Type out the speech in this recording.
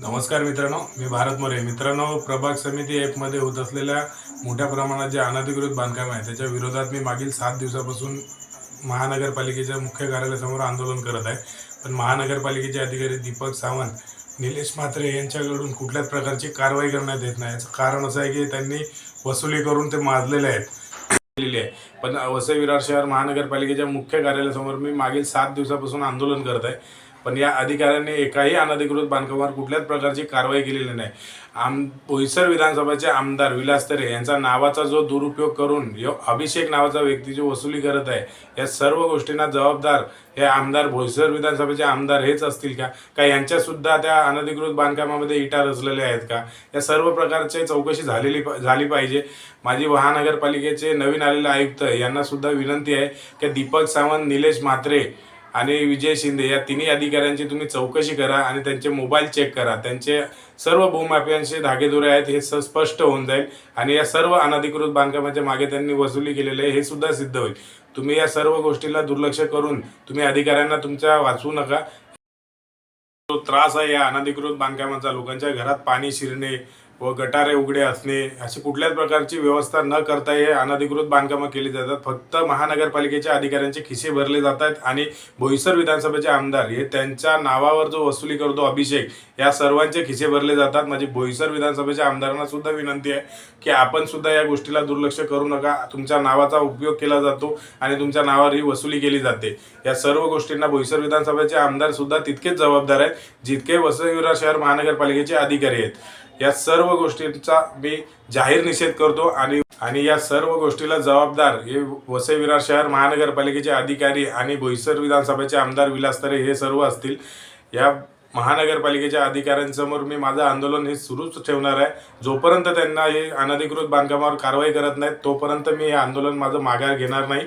नमस्कार मित्रांनो मी भारत मोरे. मित्रांनो प्रभाग समिती ॲपमध्ये होत असलेल्या मोठ्या प्रमाणात जे अनधिकृत बांधकाम आहे त्याच्या विरोधात मी मागील सात दिवसापासून महानगरपालिकेच्या मुख्य कार्यालयासमोर आंदोलन करत आहे. पण महानगरपालिकेचे अधिकारी दीपक सावंत निलेश म्हात्रे यांच्याकडून कुठल्याच प्रकारची कारवाई करण्यात येत नाही. याचं कारण असं आहे की त्यांनी वसुली करून ते माजलेले आहेत. केलेली आहे पण वसई विरार शहर महानगरपालिकेच्या मुख्य कार्यालयासमोर मी मागील सात दिवसापासून आंदोलन करत आहे. पण या अधिकाऱ्यांनी एकाही अनधिकृत बांधकामावर कुठल्याच प्रकारची कारवाई केलेली नाही. आम बोईसर विधानसभेचे आमदार विलास तरे यांचा नावाचा जो दुरुपयोग करून यो अभिषेक नावाचा व्यक्ती जो वसुली करत आहे या सर्व गोष्टींना जबाबदार हे आमदार बोईसर विधानसभेचे आमदार हेच असतील का? का यांच्यासुद्धा त्या अनधिकृत बांधकामामध्ये इटा रचलेल्या आहेत का? या सर्व प्रकारचे चौकशी झालेली झाली पाहिजे. माझी महानगरपालिकेचे नवीन आलेले आयुक्त यांनासुद्धा विनंती आहे की दीपक सावंत निलेश म्हात्रे आणि विजय शिंदे या तिन्ही अधिकाऱ्यांची तुम्ही चौकशी करा आणि त्यांचे मोबाईल चेक करा. त्यांचे सर्व भूमाफियांचे धागेदोरे आहेत हे स स्पष्ट होऊन जाईल आणि या सर्व अनधिकृत बांधकामाच्या मागे त्यांनी वसुली केलेली आहे हे सुद्धा सिद्ध होईल. तुम्ही या सर्व गोष्टीला दुर्लक्ष करून तुम्ही अधिकाऱ्यांना तुमच्या वाचवू नका. जो त्रास आहे या अनधिकृत बांधकामाचा. लोकांच्या घरात पाणी शिरणे व गटारे उघडे असणे अशी कुठल्याच प्रकारची व्यवस्था न करता हे अनधिकृत बांधकामं केली जातात. फक्त महानगरपालिकेच्या अधिकाऱ्यांचे खिसे भरले जात आहेत आणि बोईसर विधानसभेचे आमदार हे त्यांच्या नावावर जो वसुली करतो अभिषेक या सर्वांचे खिसे भरले जातात. माझी बोईसर विधानसभेच्या आमदारांना सुद्धा विनंती आहे की आपण सुद्धा या गोष्टीला दुर्लक्ष करू नका. तुमच्या नावाचा उपयोग केला जातो आणि तुमच्या नावावर ही वसुली केली जाते. या सर्व गोष्टींना बोईसर विधानसभेचे आमदार सुद्धा तितकेच जबाबदार आहेत जितके वसई शहर महानगरपालिकेचे अधिकारी आहेत. या सर्व गोष्टींचा मी जाहीर निषेध करतो आणि आणि या सर्व गोष्टीला जबाबदार हे वसई विरार शहर महानगरपालिकेचे अधिकारी आणि बोईसर विधानसभेचे आमदार विलास तरे हे सर्व असतील. या महानगरपालिकेच्या अधिकाऱ्यांसमोर मी माझं आंदोलन हे सुरूच ठेवणार आहे. जोपर्यंत त्यांना हे अनधिकृत बांधकामावर कारवाई करत नाहीत तोपर्यंत मी हे आंदोलन माझं माघार घेणार नाही.